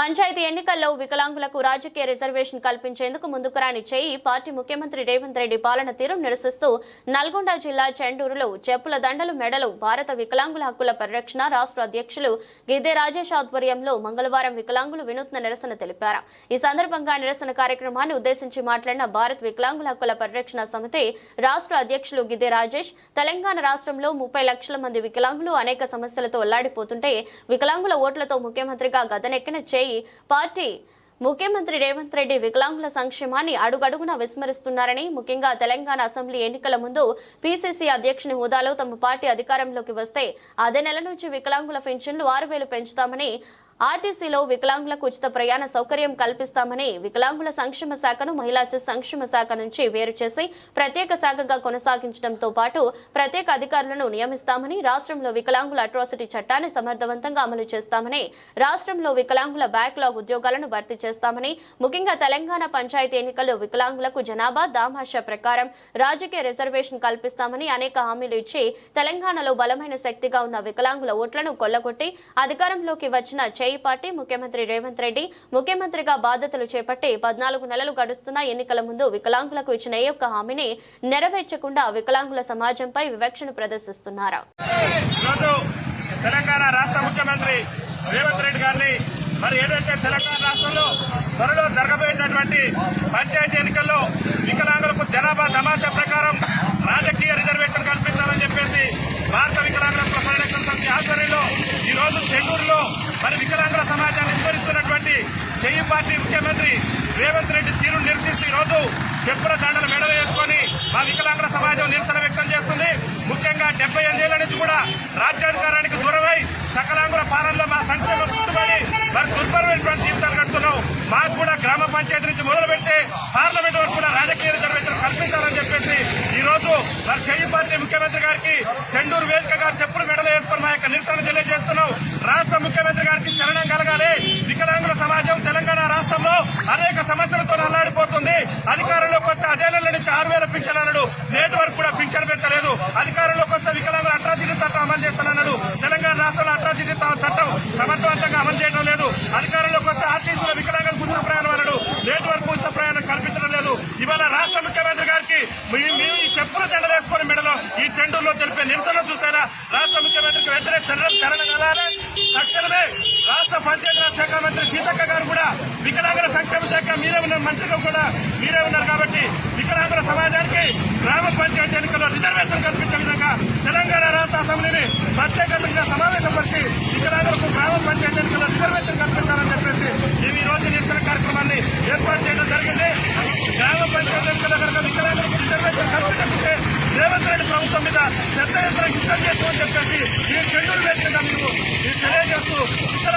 పంచాయతీ ఎన్నికల్లో వికలాంగులకు రాజకీయ రిజర్వేషన్ కల్పించేందుకు ముందుకురాని చేయి పార్టీ ముఖ్యమంత్రి రేవంత్ రెడ్డి పాలన తీరు నిరసిస్తూ నల్గొండ జిల్లా చెండూరులో చెప్పుల దండలు మెడలు భారత వికలాంగుల హక్కుల పరిరక్షణ రాష్ట్ర అధ్యక్షులు గిద్దే రాజేష్ ఆధ్వర్యంలో మంగళవారం వికలాంగులు వినూత్న నిరసన తెలిపారు. ఈ సందర్భంగా నిరసన కార్యక్రమాన్ని ఉద్దేశించి మాట్లాడిన భారత్ వికలాంగుల హక్కుల పరిరక్షణ సమితి రాష్ట్ర అధ్యక్షులు గిద్దే రాజేష్ తెలంగాణ రాష్ట్రంలో ముప్పై లక్షల మంది వికలాంగులు అనేక సమస్యలతో అల్లాడిపోతుంటే వికలాంగుల ఓట్లతో ముఖ్యమంత్రిగా గదనెక్కిన చేయి పార్టీ ముఖ్యమంత్రి రేవంత్ రెడ్డి వికలాంగుల సంక్షేమాన్ని అడుగడుగునా విస్మరిస్తున్నారని ముఖ్యంగా తెలంగాణ అసెంబ్లీ ఎన్నికల ముందు పీసీసీ అధ్యక్షుని హోదాలో తమ పార్టీ అధికారంలోకి వస్తే అదే నెల నుంచి వికలాంగుల పెన్షన్లు ఆరు వేలు పెంచుతామని ఆర్టీసీలో వికలాంగులకు ఉచిత ప్రయాణ సౌకర్యం కల్పిస్తామని వికలాంగుల సంక్షేమ శాఖను మహిళా శిశు సంక్షేమ శాఖ నుంచి వేరు చేసి ప్రత్యేక శాఖగా కొనసాగించడంతో పాటు ప్రత్యేక అధికారులను నియమిస్తామని రాష్ట్రంలో వికలాంగుల అట్రాసిటీ చట్టాన్ని సమర్థవంతంగా అమలు చేస్తామని రాష్ట్రంలో వికలాంగుల బ్యాక్లాగ్ ఉద్యోగాలను భర్తీ చేస్తామని ముఖ్యంగా తెలంగాణ పంచాయతీ ఎన్నికల్లో వికలాంగులకు జనాభా దామాష ప్రకారం రాజకీయ రిజర్వేషన్ కల్పిస్తామని అనేక హామీలు ఇచ్చి తెలంగాణలో బలమైన శక్తిగా ఉన్న వికలాంగుల ఓట్లను కొల్లగొట్టి అధికారంలోకి వచ్చిన జేఈ పార్టీ ముఖ్యమంత్రి రేవంత్ రెడ్డి ముఖ్యమంత్రిగా బాధ్యతలు చేపట్టి పద్నాలుగు నెలలు గడుస్తున్న ఎన్నికల ముందు వికలాంగులకు ఇచ్చిన ఏ ఒక్క హామీని నెరవేర్చకుండా వికలాంగుల సమాజంపై వివక్షను ప్రదర్శిస్తున్నారు. తెలంగాణ రాష్ట్ర ముఖ్యమంత్రి రేవంత్ రెడ్డి గారిని మరి ఏదైతే తెలంగాణ రాష్ట్రంలో త్వరలో జరగబోయేటటువంటి పంచాయతీ ఎన్నికల్లో వికలాంగులకు జనాభా తమాషా ప్రకారం రాజకీయ రిజర్వేషన్ కల్పించాలని చెప్పేసి భారత వికలాంగుల పరిరక్షణ సమితి ఆధ్వర్యంలో ఈ రోజు చెన్నూరులో మరి వికలాంగుల సమాజాన్ని విస్తరిస్తున్నటువంటి జయం పార్టీ ముఖ్యమంత్రి రేవంత్ రెడ్డి తీరును నిరసిస్తూ ఈ రోజు చెప్పుల దండలు మెడలు వేసుకొని మా వికలాంగుల సమాజం నిరసన వ్యక్తం చేస్తుంది. ముఖ్యంగా డెబ్బై ఎనిమిదేళ్ళ నుంచి కూడా రాజ్యాధికారానికి దూరమై సకలాంగుల పాలనలో మా సంక్షేమ కుటుంబాన్ని మరి దుర్భరమైనటువంటి జీవితాలు కడుతున్నాం. మాకు కూడా గ్రామ పంచాయతీ నుంచి మొదలు పెడితే పార్లమెంట్ వరకు కూడా రాజకీయ రిజర్వేషన్ కల్పించాలని చెప్పేసి ఈ రోజు మరి చెయ్యి పార్టీ ముఖ్యమంత్రి గారికి చెండు వేదికగా చెప్పులు మెడలు వేసుకొని మా యొక్క నిరసన తెలియజేస్తున్నాం రాష్ట్ర ముఖ్యమంత్రి గారికి చలనం కలగాలి. వికలాంగుల సమాజం తెలంగాణ రాష్ట్రంలో అనేక సమస్యలతో నల్లాడిపోతుంది. అధికారంలోకి వస్తే అదే నెల నుంచి ఆరు వేల పింఛన్లు నేటి వరకు కూడా పింఛన్ పెంచలేదు అధికారంలోకి వస్తే వికలాంగుల అట్రాసిటీ చట్టం అమలు చేస్తానన్నాడు తెలంగాణ రాష్ట్రంలో అట్రాసిటీ చట్టం సమర్థవంతంగా అమలు చేయడం లేదు. అధికారంలోకి వస్తే ఆర్టీసీలో వికలాంగులు ఉచిత ప్రయాణం అన్నాడు. నేటి వరకు ఉచిత ప్రయాణం కల్పించడం లేదు. ఇవాళ రాష్ట్ర ముఖ్యమంత్రి గారికి మీ- మీ ఈ చెప్పులు దండలేసుకుని మెడలో ఈ చెండూరులో తెలిపే నిరసన చూస్తారా? రాష్ట్ర ముఖ్యమంత్రికి వెంటనే చర్యలు చరణ కలాలి తక్షణమే రాష్ట్ర పంచాయతీరాజ్ శాఖ మంత్రి సీతక్క గారు కూడా వికలాంగుల సంక్షేమ శాఖ మీరే ఉన్నారు మంత్రిగా కూడా మీరే ఉన్నారు కాబట్టి వికలాంగుల సమాజానికి గ్రామ పంచాయతీ ఎన్నికల్లో రిజర్వేషన్ కల్పించే విధంగా తెలంగాణ రాష్ట్ర అసెంబ్లీని రేవంత్ రెడ్డి ప్రభుత్వం మీద పెద్ద ఎత్తున యుద్ధం చేస్తామని చెప్పేసి ఈ షెడ్యూల్ వేసిన దాన్ని తెలియజేస్తూ ఇక్కడ